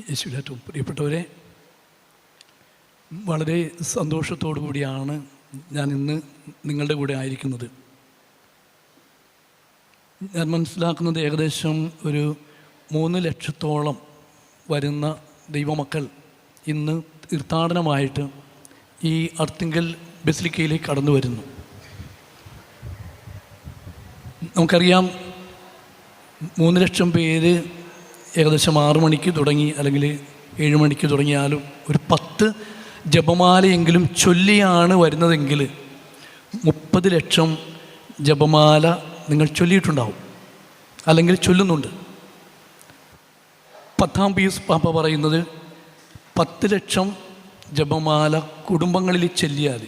യേശുവിലേറ്റവും പ്രിയപ്പെട്ടവരെ വളരെ സന്തോഷത്തോടു കൂടിയാണ് ഞാൻ ഇന്ന് നിങ്ങളുടെ കൂടെ ആയിരിക്കുന്നത്. ഞാൻ മനസ്സിലാക്കുന്നത് ഏകദേശം ഒരു മൂന്ന് ലക്ഷത്തോളം വരുന്ന ദൈവമക്കൾ ഇന്ന് തീർത്ഥാടനമായിട്ട് ഈ അർത്തിങ്കൽ ബസിലിക്കയിലേക്ക് കടന്നു വരുന്നു. നമുക്കറിയാം മൂന്ന് ലക്ഷം പേര് ഏകദേശം ആറു മണിക്ക് തുടങ്ങി അല്ലെങ്കിൽ ഏഴ് മണിക്ക് തുടങ്ങിയാലും ഒരു പത്ത് ജപമാലയെങ്കിലും ചൊല്ലിയാണ് വരുന്നതെങ്കിൽ മുപ്പത് ലക്ഷം ജപമാല നിങ്ങൾ ചൊല്ലിയിട്ടുണ്ടാവും അല്ലെങ്കിൽ ചൊല്ലുന്നുണ്ട്. പത്താം പീസ് പാപ്പ പറയുന്നത് പത്ത് ലക്ഷം ജപമാല കുടുംബങ്ങളിൽ ചെല്ലിയാൽ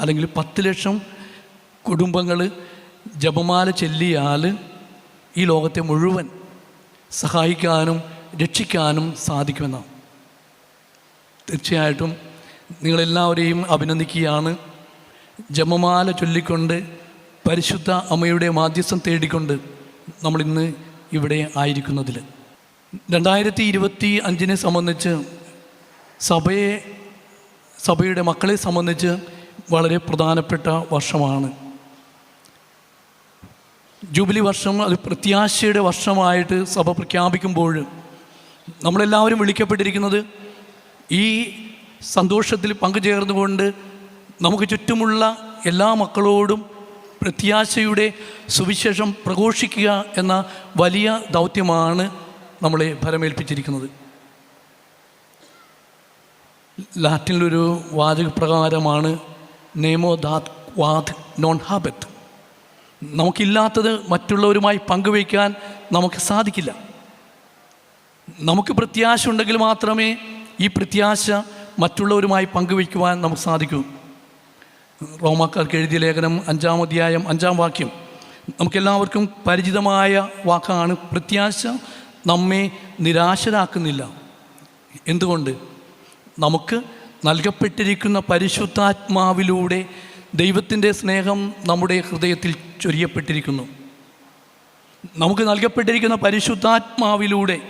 അല്ലെങ്കിൽ പത്ത് ലക്ഷം കുടുംബങ്ങൾ ജപമാല ചെല്ലിയാൽ ഈ ലോകത്തെ മുഴുവൻ സഹായിക്കാനും രക്ഷിക്കാനും സാധിക്കുമെന്നാണ് തീർച്ചയായിട്ടും നിങ്ങളെല്ലാവരെയും അഭിനന്ദിക്കുകയാണ്. ജപമാല ചൊല്ലിക്കൊണ്ട് പരിശുദ്ധ അമ്മയുടെ മാധ്യസ്ഥം തേടിക്കൊണ്ട് നമ്മളിന്ന് ഇവിടെ ആയിരിക്കുന്നതിൽ രണ്ടായിരത്തി ഇരുപത്തി അഞ്ചിനെ സംബന്ധിച്ച് സഭയെ സഭയുടെ മക്കളെ സംബന്ധിച്ച് വളരെ പ്രധാനപ്പെട്ട വർഷമാണ്. ജൂബിലി വർഷം അത് പ്രത്യാശയുടെ വർഷമായിട്ട് സഭ പ്രഖ്യാപിക്കുമ്പോൾ നമ്മളെല്ലാവരും വിളിക്കപ്പെട്ടിരിക്കുന്നത് ഈ സന്തോഷത്തിൽ പങ്കുചേർന്നുകൊണ്ട് നമുക്ക് ചുറ്റുമുള്ള എല്ലാ മക്കളോടും പ്രത്യാശയുടെ സുവിശേഷം പ്രഘോഷിക്കുക എന്ന വലിയ ദൗത്യമാണ് നമ്മളെ ഫലമേൽപ്പിച്ചിരിക്കുന്നത് ലാറ്റിനിലൊരു വാചകപ്രകാരമാണ് നേമോ ദാത് വാത് നോൺ ഹാബത്ത്. നമുക്കില്ലാത്തത് മറ്റുള്ളവരുമായി പങ്കുവയ്ക്കാൻ നമുക്ക് സാധിക്കില്ല. നമുക്ക് പ്രത്യാശ ഉണ്ടെങ്കിൽ മാത്രമേ ഈ പ്രത്യാശ മറ്റുള്ളവരുമായി പങ്കുവയ്ക്കുവാൻ നമുക്ക് സാധിക്കൂ. റോമാക്കാർക്ക് എഴുതിയ ലേഖനം അഞ്ചാം അധ്യായം അഞ്ചാം വാക്യം. നമുക്കെല്ലാവർക്കും പരിചിതമായ വാക്കാണ് പ്രത്യാശ നമ്മെ നിരാശരാക്കുന്നില്ല. എന്തുകൊണ്ട്? നമുക്ക് നൽകപ്പെട്ടിരിക്കുന്ന പരിശുദ്ധാത്മാവിലൂടെ ദൈവത്തിന്റെ സ്നേഹം നമ്മുടെ ഹൃദയത്തിൽ ചൊരിയപ്പെട്ടിരിക്കുന്നു. നമുക്ക് നൽകപ്പെട്ടിരിക്കുന്ന പരിശുദ്ധാത്മാവിലൂടെ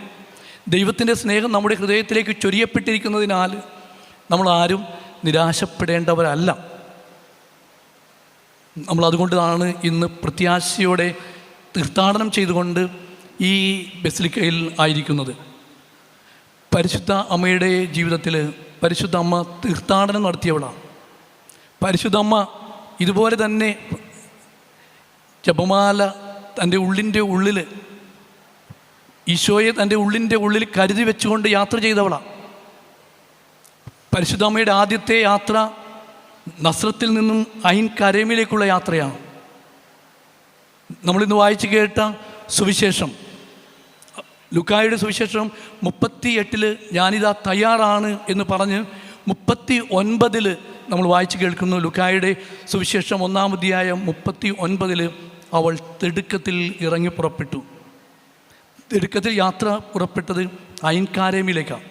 ദൈവത്തിന്റെ സ്നേഹം നമ്മുടെ ഹൃദയത്തിലേക്ക് ചൊരിയപ്പെട്ടിരിക്കുന്നതിനാൽ നമ്മൾ ആരും നിരാശപ്പെടേണ്ടവരല്ല. നമ്മൾ അതുകൊണ്ടാണ് ഇന്ന് പ്രത്യാശയോടെ തീർത്ഥാടനം ചെയ്തുകൊണ്ട് ഈ ബസിലിക്കയിൽ ആയിരിക്കുന്നത്. പരിശുദ്ധ അമ്മയുടെ ജീവിതത്തിൽ പരിശുദ്ധ അമ്മ തീർത്ഥാടനം നടത്തിയവളാണ്. പരിശുദ്ധ അമ്മ ഇതുപോലെ തന്നെ ജപമാല തന്റെ ഉള്ളിന്റെ ഉള്ളിൽ ഈശോയെ തന്റെ ഉള്ളിന്റെ ഉള്ളിൽ കരുതി വെച്ചുകൊണ്ട് യാത്ര ചെയ്തവളാണ് പരിശുദ്ധ അമ്മയുടെ ആദ്യത്തെ യാത്ര നസ്രത്തിൽ നിന്നും ഐൻ കരേമിലേക്കുള്ള യാത്രയാണ്. നമ്മളിന്ന് വായിച്ചു കേട്ട സുവിശേഷം ലുക്കായുടെ സുവിശേഷം മുപ്പത്തി എട്ടിൽ ഞാനിതാ തയ്യാറാണ് എന്ന് പറഞ്ഞ് മുപ്പത്തി ഒൻപതിൽ നമ്മൾ വായിച്ചു കേൾക്കുന്നു. ലുക്കായുടെ സുവിശേഷം ഒന്നാമതിയായ മുപ്പത്തി ഒൻപതിൽ അവൾ തിടുക്കത്തിൽ ഇറങ്ങി പുറപ്പെട്ടു. തിടുക്കത്തിൽ യാത്ര പുറപ്പെട്ടത് അയൻകാരേമിലേക്കാണ്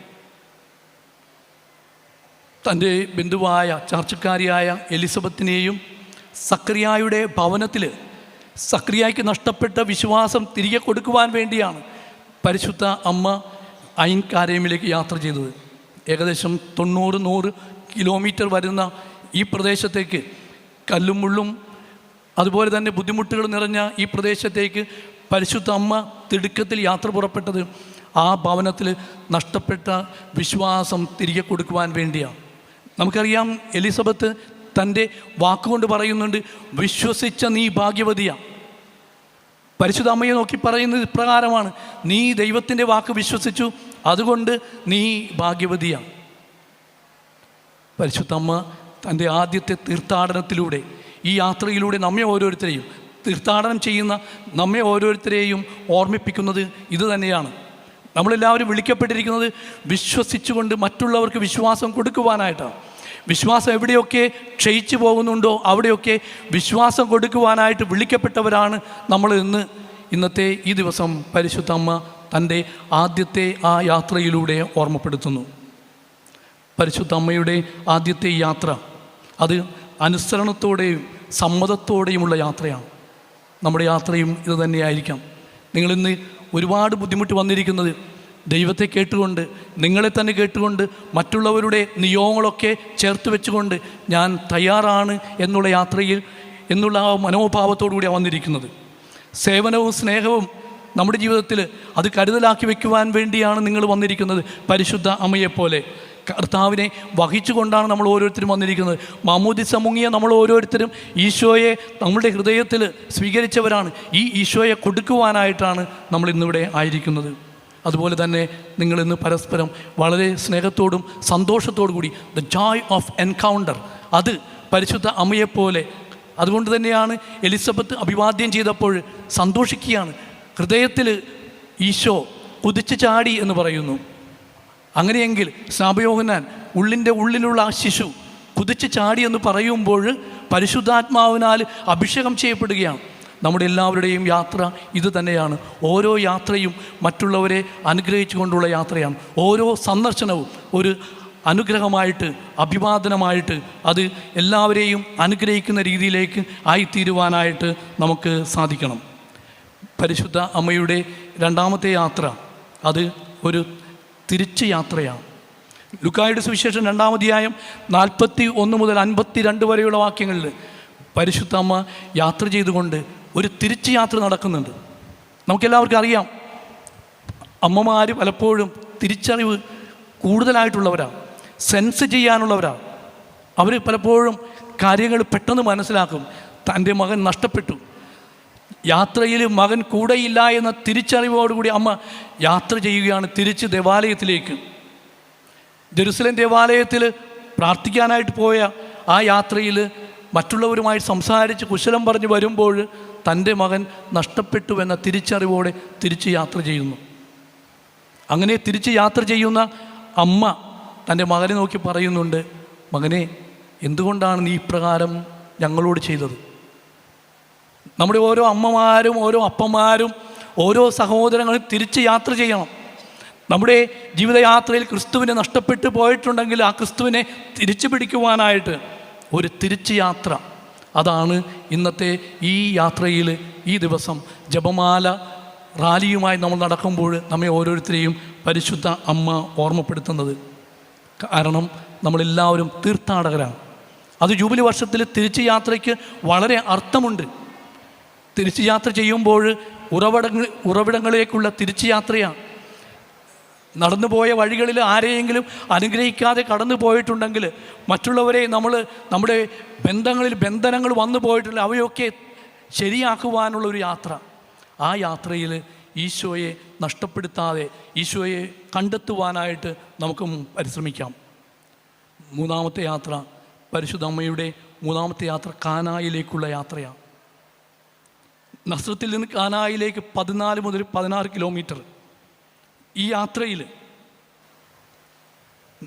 തന്റെ ബന്ധുവായ ചാർച്ചക്കാരിയായ എലിസബത്തിനെയും സക്രിയായുടെ ഭവനത്തിൽ സക്രിയായ്ക്ക് നഷ്ടപ്പെട്ട വിശ്വാസം തിരികെ കൊടുക്കുവാൻ വേണ്ടിയാണ് പരിശുദ്ധ അമ്മ അയിൻകാരേമിലേക്ക് യാത്ര ചെയ്തത്. ഏകദേശം തൊണ്ണൂറ് നൂറ് കിലോമീറ്റർ വരുന്ന ഈ പ്രദേശത്തേക്ക് കല്ലും മുള്ളും അതുപോലെ തന്നെ ബുദ്ധിമുട്ടുകൾ നിറഞ്ഞ ഈ പ്രദേശത്തേക്ക് പരിശുദ്ധ അമ്മ തിടുക്കത്തിൽ യാത്ര പുറപ്പെട്ടത് ആ ഭവനത്തിൽ നഷ്ടപ്പെട്ട വിശ്വാസം തിരികെ കൊടുക്കുവാൻ വേണ്ടിയാണ്. നമുക്കറിയാം എലിസബത്ത് തന്റെ വാക്കുകൊണ്ട് പറയുന്നുണ്ട് വിശ്വസിച്ച നീ ഭാഗ്യവതിയാണ് പരിശുദ്ധ അമ്മയെ നോക്കി പറയുന്നത് ഇപ്രകാരമാണ് നീ ദൈവത്തിന്റെ വാക്ക് വിശ്വസിച്ചു അതുകൊണ്ട് നീ ഭാഗ്യവതിയാണ് പരിശുദ്ധ അമ്മ തന്റെ ആദ്യത്തെ തീർത്ഥാടനത്തിലൂടെ ഈ യാത്രയിലൂടെ നമ്മെ ഓരോരുത്തരെയും തീർത്ഥാടനം ചെയ്യുന്ന നമ്മെ ഓരോരുത്തരെയും ഓർമ്മിപ്പിക്കുന്നത് ഇത് തന്നെയാണ്. നമ്മളെല്ലാവരും വിളിക്കപ്പെട്ടിരിക്കുന്നത് വിശ്വസിച്ചുകൊണ്ട് മറ്റുള്ളവർക്ക് വിശ്വാസം കൊടുക്കുവാനായിട്ടാണ്. വിശ്വാസം എവിടെയൊക്കെ ക്ഷയിച്ചു പോകുന്നുണ്ടോ അവിടെയൊക്കെ വിശ്വാസം കൊടുക്കുവാനായിട്ട് വിളിക്കപ്പെട്ടവരാണ് നമ്മൾ ഇന്ന്. ഇന്നത്തെ ഈ ദിവസം പരിശുദ്ധ അമ്മ തന്റെ ആദ്യത്തെ ആ യാത്രയിലൂടെ ഓർമ്മപ്പെടുത്തുന്നു. പരിശുദ്ധ അമ്മയുടെ ആദ്യത്തെ യാത്ര. അത് അനുസരണത്തോടെയും സമ്മതത്തോടെയുമുള്ള യാത്രയാണ്. നമ്മുടെ യാത്രയും ഇത് തന്നെയായിരിക്കാം. നിങ്ങളിന്ന് ഒരുപാട് ബുദ്ധിമുട്ട് വന്നിരിക്കുന്നത് ദൈവത്തെ കേട്ടുകൊണ്ട് നിങ്ങളെ തന്നെ കേട്ടുകൊണ്ട് മറ്റുള്ളവരുടെ നിയോഗങ്ങളൊക്കെ ചേർത്ത് വെച്ചുകൊണ്ട് ഞാൻ തയ്യാറാണ് എന്നുള്ള യാത്രയിൽ എന്നുള്ള ആ മനോഭാവത്തോടു കൂടിയാണ് വന്നിരിക്കുന്നത്. സേവനവും സ്നേഹവും നമ്മുടെ ജീവിതത്തിൽ അത് കരുതലാക്കി വെക്കുവാൻ വേണ്ടിയാണ് നിങ്ങൾ വന്നിരിക്കുന്നത് പരിശുദ്ധ അമ്മയെപ്പോലെ. കർത്താവിനെ വഹിച്ചുകൊണ്ടാണ് നമ്മൾ ഓരോരുത്തരും വന്നിരിക്കുന്നത്. മാമൂദി മുങ്ങിയ നമ്മൾ ഓരോരുത്തരും ഈശോയെ നമ്മുടെ ഹൃദയത്തിൽ സ്വീകരിച്ചവരാണ്. ഈ ഈശോയെ കൊടുക്കുവാനായിട്ടാണ് നമ്മൾ ഇന്നിവിടെ ആയിരിക്കുന്നത്. അതുപോലെ തന്നെ നിങ്ങൾ ഇന്ന് പരസ്പരം വളരെ സ്നേഹത്തോടും സന്തോഷത്തോടു കൂടി ദ ജോയ് ഓഫ് എൻകൗണ്ടർ അത് പരിശുദ്ധ അമ്മയെപ്പോലെ. അതുകൊണ്ട് തന്നെയാണ് എലിസബത്ത് അഭിവാദ്യം ചെയ്തപ്പോൾ സന്തോഷിക്കുകയാണ്. ഹൃദയത്തിൽ ഈശോ കുതിച്ചു ചാടി എന്ന് പറയുന്നു. അങ്ങനെയെങ്കിൽ സ്നാപയോഹനാൻ ഉള്ളിന്റെ ഉള്ളിലുള്ള ആ ശിശു കുതിച്ച് ചാടിയെന്ന് പറയുമ്പോൾ പരിശുദ്ധാത്മാവിനാൽ അഭിഷേകം ചെയ്യപ്പെടുകയാണ്. നമ്മുടെ എല്ലാവരുടെയും യാത്ര ഇത് തന്നെയാണ്. ഓരോ യാത്രയും മറ്റുള്ളവരെ അനുഗ്രഹിച്ചുകൊണ്ടുള്ള യാത്രയാണ്. ഓരോ സന്ദർശനവും ഒരു അനുഗ്രഹമായിട്ട് അഭിവാദനമായിട്ട് അത് എല്ലാവരെയും അനുഗ്രഹിക്കുന്ന രീതിയിലേക്ക് ആയിത്തീരുവാനായിട്ട് നമുക്ക് സാധിക്കണം. പരിശുദ്ധ അമ്മയുടെ രണ്ടാമത്തെ യാത്ര അത് ഒരു തിരിച്ച് യാത്രയാണ്. ലുക്കായുടെ സുവിശേഷം രണ്ടാമധ്യായം നാൽപ്പത്തി ഒന്ന് മുതൽ അൻപത്തി രണ്ട് വരെയുള്ള വാക്യങ്ങളിൽ പരിശുദ്ധ അമ്മ യാത്ര ചെയ്തുകൊണ്ട് ഒരു തിരിച്ച് യാത്ര നടക്കുന്നുണ്ട്. നമുക്കെല്ലാവർക്കും അറിയാം അമ്മമാർ പലപ്പോഴും തിരിച്ചറിവ് കൂടുതലായിട്ടുള്ളവരാണ് സെൻസ് ചെയ്യാനുള്ളവരാണ് അവർ പലപ്പോഴും കാര്യങ്ങൾ പെട്ടെന്ന് മനസ്സിലാക്കും തന്റെ മകൻ നഷ്ടപ്പെട്ടു. യാത്രയിൽ മകൻ കൂടെയില്ല എന്ന തിരിച്ചറിവോടുകൂടി അമ്മ യാത്ര ചെയ്യുകയാണ് തിരിച്ച് ദേവാലയത്തിലേക്ക്. ജെറുസലേം ദേവാലയത്തിൽ പ്രാർത്ഥിക്കാനായിട്ട് പോയ ആ യാത്രയിൽ മറ്റുള്ളവരുമായി സംസാരിച്ച് കുശലം പറഞ്ഞ് വരുമ്പോൾ തന്റെ മകൻ നഷ്ടപ്പെട്ടു എന്ന തിരിച്ചറിവോടെ തിരിച്ച് യാത്ര ചെയ്യുന്നു. അങ്ങനെ തിരിച്ച് യാത്ര ചെയ്യുന്ന അമ്മ തന്റെ മകനെ നോക്കി പറയുന്നുണ്ട് മകനെ എന്തുകൊണ്ടാണ് നീ ഇപ്രകാരം ഞങ്ങളോട് ചെയ്തത്? നമ്മുടെ ഓരോ അമ്മമാരും ഓരോ അപ്പന്മാരും ഓരോ സഹോദരങ്ങളും തിരിച്ച് യാത്ര ചെയ്യണം. നമ്മുടെ ജീവിതയാത്രയിൽ ക്രിസ്തുവിനെ നഷ്ടപ്പെട്ടു പോയിട്ടുണ്ടെങ്കിൽ ആ ക്രിസ്തുവിനെ തിരിച്ചു പിടിക്കുവാനായിട്ട് ഒരു തിരിച്ചു യാത്ര. അതാണ് ഇന്നത്തെ ഈ യാത്രയിൽ ഈ ദിവസം ജപമാല റാലിയുമായി നമ്മൾ നടക്കുമ്പോൾ നമ്മെ ഓരോരുത്തരെയും പരിശുദ്ധ അമ്മ ഓർമ്മപ്പെടുത്തുന്നത്. കാരണം നമ്മളെല്ലാവരും തീർത്ഥാടകരാണ്. അത് ജൂബിലി വർഷത്തിൽ തിരിച്ചു യാത്രയ്ക്ക് വളരെ അർത്ഥമുണ്ട്. തിരിച്ചു യാത്ര ചെയ്യുമ്പോൾ ഉറവിടങ്ങൾ ഉറവിടങ്ങളിലേക്കുള്ള തിരിച്ചു യാത്രയാണ് നടന്നു പോയ വഴികളിൽ ആരെയെങ്കിലും അനുഗ്രഹിക്കാതെ കടന്നു പോയിട്ടുണ്ടെങ്കിൽ മറ്റുള്ളവരെ നമ്മൾ നമ്മുടെ ബന്ധങ്ങളിൽ ബന്ധനങ്ങൾ വന്നു പോയിട്ടില്ല അവയൊക്കെ ശരിയാക്കുവാനുള്ള ഒരു യാത്ര. ആ യാത്രയിൽ ഈശോയെ നഷ്ടപ്പെടുത്താതെ ഈശോയെ കണ്ടെത്തുവാനായിട്ട് നമുക്ക് പരിശ്രമിക്കാം. മൂന്നാമത്തെ യാത്ര പരിശുദ്ധ അമ്മയുടെ മൂന്നാമത്തെ യാത്ര കാനായിലേക്കുള്ള യാത്രയാണ്. നസ്രത്തിൽ നിന്ന് കാനായിലേക്ക് പതിനാല് മുതൽ പതിനാറ് കിലോമീറ്റർ ഈ യാത്രയിൽ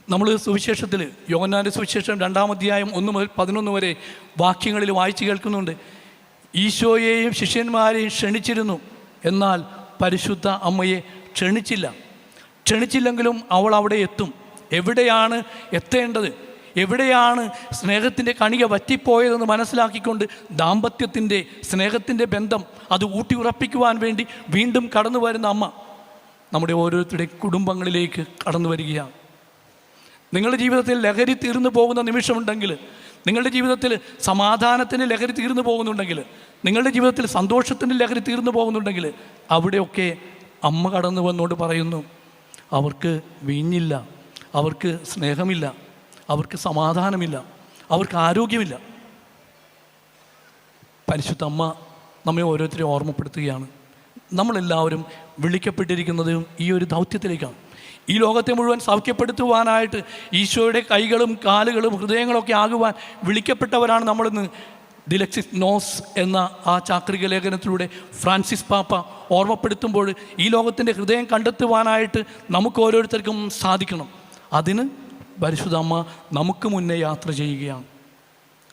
നമ്മൾ സുവിശേഷത്തിൽ യോഹന്നാന്റെ സുവിശേഷം രണ്ടാം അധ്യായം ഒന്ന് മുതൽ പതിനൊന്ന് വരെ വാക്യങ്ങളിൽ വായിച്ചു കേൾക്കുന്നുണ്ട്. ഈശോയെയും ശിഷ്യന്മാരെയും ക്ഷണിച്ചിരുന്നു. എന്നാൽ പരിശുദ്ധ അമ്മയെ ക്ഷണിച്ചില്ല. ക്ഷണിച്ചില്ലെങ്കിലും അവൾ അവിടെ എത്തും. എവിടെയാണ് എത്തേണ്ടത്? എവിടെയാണ് സ്നേഹത്തിന്റെ കണിക വറ്റിപ്പോയതെന്ന് മനസ്സിലാക്കിക്കൊണ്ട് ദാമ്പത്യത്തിന്റെ സ്നേഹത്തിന്റെ ബന്ധം അത് ഊട്ടി ഉറപ്പിക്കുവാൻ വേണ്ടി വീണ്ടും കടന്നു വരുന്ന അമ്മ നമ്മുടെ ഓരോരുത്തരുടെ കുടുംബങ്ങളിലേക്ക് കടന്നു വരികയാണ്. നിങ്ങളുടെ ജീവിതത്തിൽ ലഹരി തീർന്നു പോകുന്ന നിമിഷമുണ്ടെങ്കിൽ നിങ്ങളുടെ ജീവിതത്തിൽ സമാധാനത്തിന് ലഹരി തീർന്നു പോകുന്നുണ്ടെങ്കിൽ നിങ്ങളുടെ ജീവിതത്തിൽ സന്തോഷത്തിന് ലഹരി തീർന്നു പോകുന്നുണ്ടെങ്കിൽ അവിടെയൊക്കെ അമ്മ കടന്നു വന്നുകൊണ്ട് പറയുന്നു അവർക്ക് വീഞ്ഞില്ല അവർക്ക് സ്നേഹമില്ല. അവർക്ക് സമാധാനമില്ല അവർക്ക് ആരോഗ്യമില്ല. പരിശുദ്ധ അമ്മ നമ്മെ ഓരോരുത്തരെ ഓർമ്മപ്പെടുത്തുകയാണ്. നമ്മളെല്ലാവരും വിളിക്കപ്പെട്ടിരിക്കുന്നത് ഈ ഒരു ദൗത്യത്തിലേക്കാണ്. ഈ ലോകത്തെ മുഴുവൻ സൗഖ്യപ്പെടുത്തുവാനായിട്ട് ഈശോയുടെ കൈകളും കാലുകളും ഹൃദയങ്ങളൊക്കെ ആകുവാൻ വിളിക്കപ്പെട്ടവരാണ് നമ്മളിന്ന് ദിലക്സിസ് നോസ് എന്ന ആ ചാക്രിക ലേഖനത്തിലൂടെ ഫ്രാൻസിസ് പാപ്പ ഓർമ്മപ്പെടുത്തുമ്പോൾ ഈ ലോകത്തിന്റെ ഹൃദയം കണ്ടെത്തുവാനായിട്ട് നമുക്ക് ഓരോരുത്തർക്കും സാധിക്കണം. അതിന് പരിശുദ്ധ അമ്മ നമുക്ക് മുന്നേ യാത്ര ചെയ്യുകയാണ്.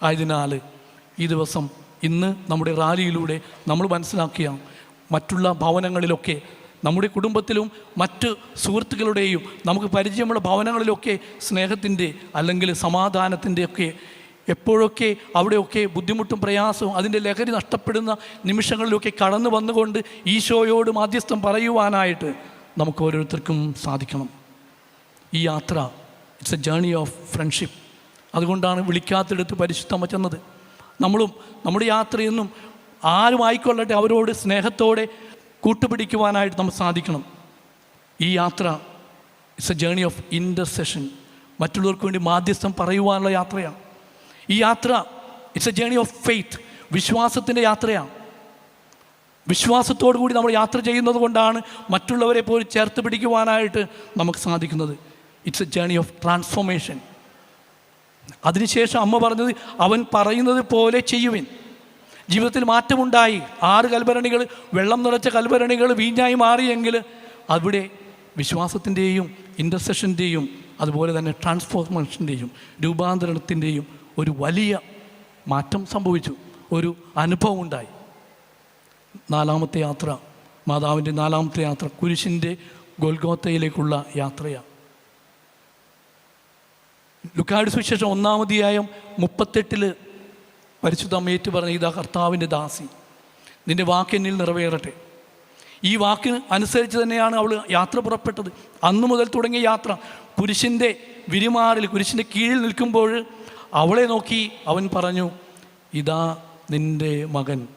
ആയതിനാൽ ഈ ദിവസം ഇന്ന് നമ്മുടെ റാലിയിലൂടെ നമ്മൾ മനസ്സിലാക്കിയ മറ്റുള്ള ഭവനങ്ങളിലൊക്കെ നമ്മുടെ കുടുംബത്തിലും മറ്റ് സുഹൃത്തുക്കളുടെയും നമുക്ക് പരിചയമുള്ള ഭവനങ്ങളിലൊക്കെ സ്നേഹത്തിന്റെ അല്ലെങ്കിൽ സമാധാനത്തിന്റെ ഒക്കെ എപ്പോഴൊക്കെ അവിടെയൊക്കെ ബുദ്ധിമുട്ടും പ്രയാസവും അതിന്റെ ലഹരി നഷ്ടപ്പെടുന്ന നിമിഷങ്ങളിലൊക്കെ കടന്നു വന്നുകൊണ്ട് ഈശോയോട് മാധ്യസ്ഥം പറയുവാനായിട്ട് നമുക്ക് ഓരോരുത്തർക്കും സാധിക്കണം. ഈ യാത്ര it's a journey of friendship അതുകൊണ്ടാണ് വിളിക്കാത്തെടുത്ത് പരിശുദ്ധമ്മ ചെന്നത്. നമ്മളും നമ്മുടെ യാത്രയൊന്നും ആരും ആയിക്കൊള്ളട്ടെ അവരോട് സ്നേഹത്തോടെ കൂട്ടുപിടിക്കുവാനായിട്ട് നമുക്ക് സാധിക്കണം. ഈ യാത്ര it's a journey of intercession മറ്റുള്ളവർക്ക് വേണ്ടി മാധ്യസ്ഥം പറയുവാനുള്ള യാത്രയാണ്. ഈ യാത്ര it's a journey of faith വിശ്വാസത്തിന്റെ യാത്രയാണ്. വിശ്വാസത്തോടു കൂടി നമ്മൾ യാത്ര ചെയ്യുന്നത് കൊണ്ടാണ് മറ്റുള്ളവരെ പോലും ചേർത്ത് പിടിക്കുവാനായിട്ട് നമുക്ക് സാധിക്കുന്നത്. It's a journey of transformation അതിനുശേഷം അമ്മ പറഞ്ഞത് അവൻ പറയുന്നത് പോലെ ചെയ്യുവിൻ. ജീവിതത്തിൽ മാറ്റമുണ്ടായി. ആറ് കൽഭരണികൾ വെള്ളം നിറച്ച കൽഭരണികൾ വീഞ്ഞായി മാറിയെങ്കിൽ അവിടെ വിശ്വാസത്തിന്റെയും ഇന്റർസെഷന്റെയും അതുപോലെ തന്നെ ട്രാൻസ്ഫോർമേഷന്റെയും രൂപാന്തരണത്തിന്റെയും ഒരു വലിയ മാറ്റം സംഭവിച്ചു. ഒരു അനുഭവം ഉണ്ടായി. നാലാമത്തെ യാത്ര മാതാവിന്റെ നാലാമത്തെ യാത്ര കുരിശിന്റെ ഗോൽഗോത്തയിലേക്കുള്ള യാത്രയാണ്. ലുക്കാട് സുവിശേഷം ഒന്നാമതിയായും മുപ്പത്തെട്ടിൽ പരിശുദ്ധ അമ്മയേറ്റ് പറഞ്ഞ ഇതാ കർത്താവിന്റെ ദാസി. നിന്റെ വാക്കെന്നിൽ നിറവേറട്ടെ. ഈ വാക്കിന് അനുസരിച്ച് തന്നെയാണ് അവൾ യാത്ര പുറപ്പെട്ടത്. അന്നു മുതൽ തുടങ്ങിയ യാത്ര കുരിശിന്റെ വിരിമാറിൽ കുരിശിന്റെ കീഴിൽ നിൽക്കുമ്പോൾ അവളെ നോക്കി അവൻ പറഞ്ഞു ഇതാ നിന്റെ മകൻ.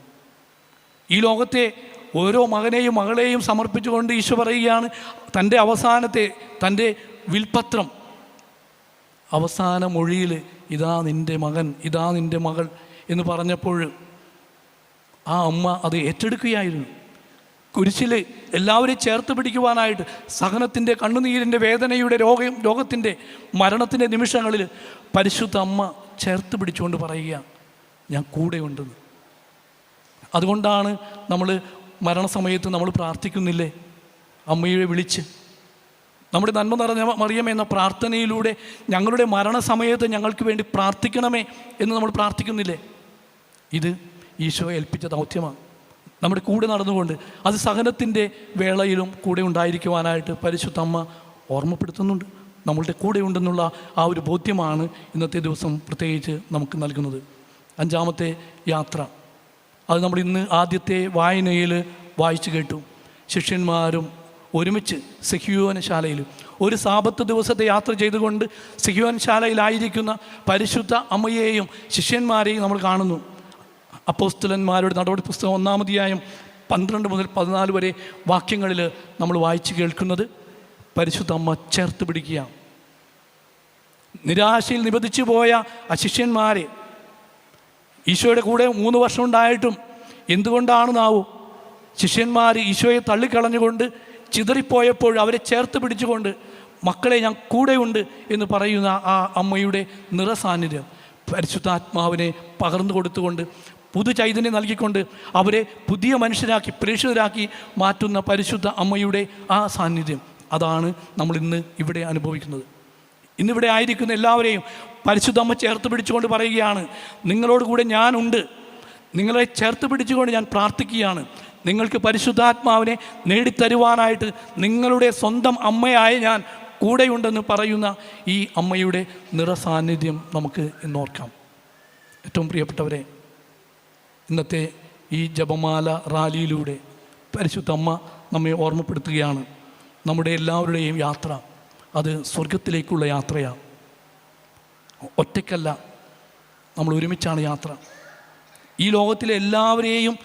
ഈ ലോകത്തെ ഓരോ മകനെയും മകളെയും സമർപ്പിച്ചുകൊണ്ട് ഈശോ പറയുകയാണ് തന്റെ അവസാനത്തെ തന്റെ വിൽപത്രം. അവസാന മൊഴിയിൽ ഇതാ നിന്റെ മകൻ ഇതാ നിന്റെ മകൾ എന്ന് പറഞ്ഞപ്പോൾ ആ അമ്മ അത് ഏറ്റെടുക്കുകയായിരുന്നു. കുരിശിൽ എല്ലാവരെയും ചേർത്ത് പിടിക്കുവാനായിട്ട് സഹനത്തിന്റെ കണ്ണുനീരിന്റെ വേദനയുടെ രോഗം രോഗത്തിന്റെ മരണത്തിന്റെ നിമിഷങ്ങളിൽ പരിശുദ്ധ അമ്മ ചേർത്ത് പിടിച്ചുകൊണ്ട് പറയുക ഞാൻ കൂടെയുണ്ടെന്ന്. അതുകൊണ്ടാണ് നമ്മൾ മരണസമയത്ത് നമ്മൾ പ്രാർത്ഥിക്കുന്നില്ലേ? അമ്മയെ വിളിച്ച് നമ്മുടെ നന്മ നിറഞ്ഞ മറിയമേ എന്ന പ്രാർത്ഥനയിലൂടെ ഞങ്ങളുടെ മരണസമയത്ത് ഞങ്ങൾക്ക് വേണ്ടി പ്രാർത്ഥിക്കണമേ എന്ന് നമ്മൾ പ്രാർത്ഥിക്കുന്നില്ലേ? ഇത് ഈശോ ഏൽപ്പിച്ച ദൗത്യമാണ്. നമ്മുടെ കൂടെ നടന്നുകൊണ്ട് അത് സഹനത്തിന്റെ വേളയിലും കൂടെ ഉണ്ടായിരിക്കുവാനായിട്ട് പരിശുദ്ധമ്മ ഓർമ്മപ്പെടുത്തുന്നുണ്ട്. നമ്മളുടെ കൂടെ ഉണ്ടെന്നുള്ള ആ ഒരു ബോധ്യമാണ് ഇന്നത്തെ ദിവസം പ്രത്യേകിച്ച് നമുക്ക് നൽകുന്നത്. അഞ്ചാമത്തെ യാത്ര. അത് നമ്മൾ ഇന്ന് ആദ്യത്തെ വായനയിൽ വായിച്ചു കേട്ടു. ശിഷ്യന്മാരും ഒരുമിച്ച് സിഹ്യുവനശാലയിൽ ഒരു സാപത്ത് ദിവസത്തെ യാത്ര ചെയ്തുകൊണ്ട് സിഹ്യുവനശാലയിലായിരിക്കുന്ന പരിശുദ്ധ അമ്മയെയും ശിഷ്യന്മാരെയും നമ്മൾ കാണുന്നു. അപ്പോസ്തലന്മാരുടെ നടപടി പുസ്തകം ഒന്നാമതിയായും പന്ത്രണ്ട് മുതൽ പതിനാല് വരെ വാക്യങ്ങളിൽ നമ്മൾ വായിച്ചു കേൾക്കുന്നത് പരിശുദ്ധ അമ്മ ചേർത്ത് പിടിക്കുക നിരാശയിൽ നിബന്ധിച്ചു പോയ ആ ശിഷ്യന്മാരെ ഈശോയുടെ കൂടെ മൂന്ന് വർഷം ഉണ്ടായിട്ടും എന്തുകൊണ്ടാണ് നാവും ശിഷ്യന്മാർ ഈശോയെ തള്ളിക്കളഞ്ഞുകൊണ്ട് ചിതറിപ്പോയപ്പോൾ അവരെ ചേർത്ത് പിടിച്ചുകൊണ്ട് മക്കളെ ഞാൻ കൂടെയുണ്ട് എന്ന് പറയുന്ന ആ അമ്മയുടെ നിറസാന്നിധ്യം പരിശുദ്ധാത്മാവിനെ പകർന്നു കൊടുത്തുകൊണ്ട് പുതു ചൈതന്യം നൽകിക്കൊണ്ട് അവരെ പുതിയ മനുഷ്യരാക്കി പ്രേക്ഷിതരാക്കി മാറ്റുന്ന പരിശുദ്ധ അമ്മയുടെ ആ സാന്നിധ്യം. അതാണ് നമ്മൾ ഇന്ന് ഇവിടെ അനുഭവിക്കുന്നത്. ഇന്നിവിടെ ആയിരിക്കുന്ന എല്ലാവരെയും പരിശുദ്ധ അമ്മ ചേർത്ത് പിടിച്ചുകൊണ്ട് പറയുകയാണ് നിങ്ങളോട് കൂടെ ഞാനുണ്ട്. നിങ്ങളെ ചേർത്ത് പിടിച്ചുകൊണ്ട് ഞാൻ പ്രാർത്ഥിക്കുകയാണ്. നിങ്ങൾക്ക് പരിശുദ്ധാത്മാവിനെ നേടിത്തരുവാനായിട്ട് നിങ്ങളുടെ സ്വന്തം അമ്മയായ ഞാൻ കൂടെയുണ്ടെന്ന് പറയുന്ന ഈ അമ്മയുടെ നിറസാന്നിധ്യം നമുക്ക് ഇന്നോർക്കാം ഏറ്റവും പ്രിയപ്പെട്ടവരെ ഇന്നത്തെ ഈ ജപമാല റാലിയിലൂടെ പരിശുദ്ധ അമ്മ നമ്മെ ഓർമ്മപ്പെടുത്തുകയാണ്. നമ്മുടെ എല്ലാവരുടെയും യാത്ര അത് സ്വർഗത്തിലേക്കുള്ള യാത്രയാണ് ഒറ്റയ്ക്കല്ല നമ്മൾ ഒരുമിച്ചാണ് യാത്ര. ഈ ലോകത്തിലെ എല്ലാവരെയും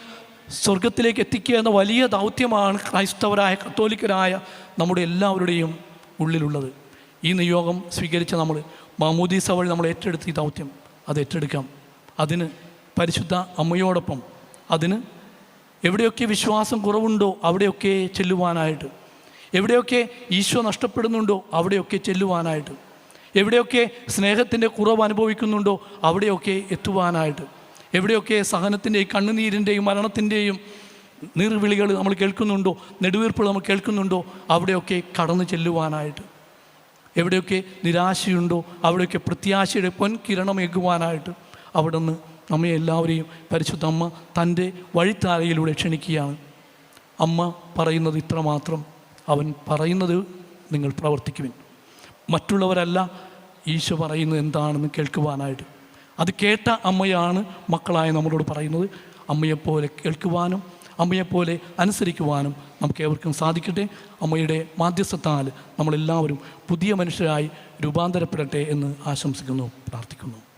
സ്വർഗത്തിലേക്ക് എത്തിക്കുക എന്ന വലിയ ദൗത്യമാണ് ക്രൈസ്തവരായ കത്തോലിക്കരായ നമ്മുടെ എല്ലാവരുടെയും ഉള്ളിലുള്ളത്. ഈ നിയോഗം സ്വീകരിച്ച നമ്മൾ മാമൂദീസ വഴി നമ്മൾ ഏറ്റെടുത്ത ഈ ദൗത്യം അത് ഏറ്റെടുക്കാം. അതിന് പരിശുദ്ധ അമ്മയോടൊപ്പം അതിന് എവിടെയൊക്കെ വിശ്വാസം കുറവുണ്ടോ അവിടെയൊക്കെ ചെല്ലുവാനായിട്ട് എവിടെയൊക്കെ ഈശോ നഷ്ടപ്പെടുന്നുണ്ടോ അവിടെയൊക്കെ ചെല്ലുവാനായിട്ട് എവിടെയൊക്കെ സ്നേഹത്തിന്റെ കുറവ് അനുഭവിക്കുന്നുണ്ടോ അവിടെയൊക്കെ എത്തുവാനായിട്ട് എവിടെയൊക്കെ സഹനത്തിന്റെയും കണ്ണുനീരിന്റെയും മരണത്തിന്റെയും നീർവിളികൾ നമ്മൾ കേൾക്കുന്നുണ്ടോ? നെടുവീർപ്പുകൾ നമ്മൾ കേൾക്കുന്നുണ്ടോ? അവിടെയൊക്കെ കടന്നു ചെല്ലുവാനായിട്ട്. എവിടെയൊക്കെ നിരാശയുണ്ടോ? അവിടെയൊക്കെ പ്രത്യാശയുടെ പൊൻകിരണമേകുവാനായിട്ട് അവിടെ നിന്ന് നമ്മെ എല്ലാവരെയും പരിശുദ്ധ അമ്മ തന്റെ വഴിത്താരയിലൂടെ ക്ഷണിക്കുകയാണ്. അമ്മ പറയുന്നത് ഇത്രമാത്രം അവൻ പറയുന്നത് നിങ്ങൾ പ്രവർത്തിക്കുവിൻ. മറ്റുള്ളവരല്ല ഈശോ പറയുന്നത് എന്താണെന്ന് കേൾക്കുവാനായിട്ട്. അത് കേട്ട അമ്മയാണ് മക്കളായ നമ്മളോട് പറയുന്നത്. അമ്മയെപ്പോലെ കേൾക്കുവാനും അമ്മയെപ്പോലെ അനുസരിക്കുവാനും നമുക്ക് ഏവർക്കും സാധിക്കട്ടെ. അമ്മയുടെ മാധ്യസ്ഥത്താൽ നമ്മളെല്ലാവരും പുതിയ മനുഷ്യരായി രൂപാന്തരപ്പെടട്ടെ എന്ന് ആശംസിക്കുന്നു പ്രാർത്ഥിക്കുന്നു.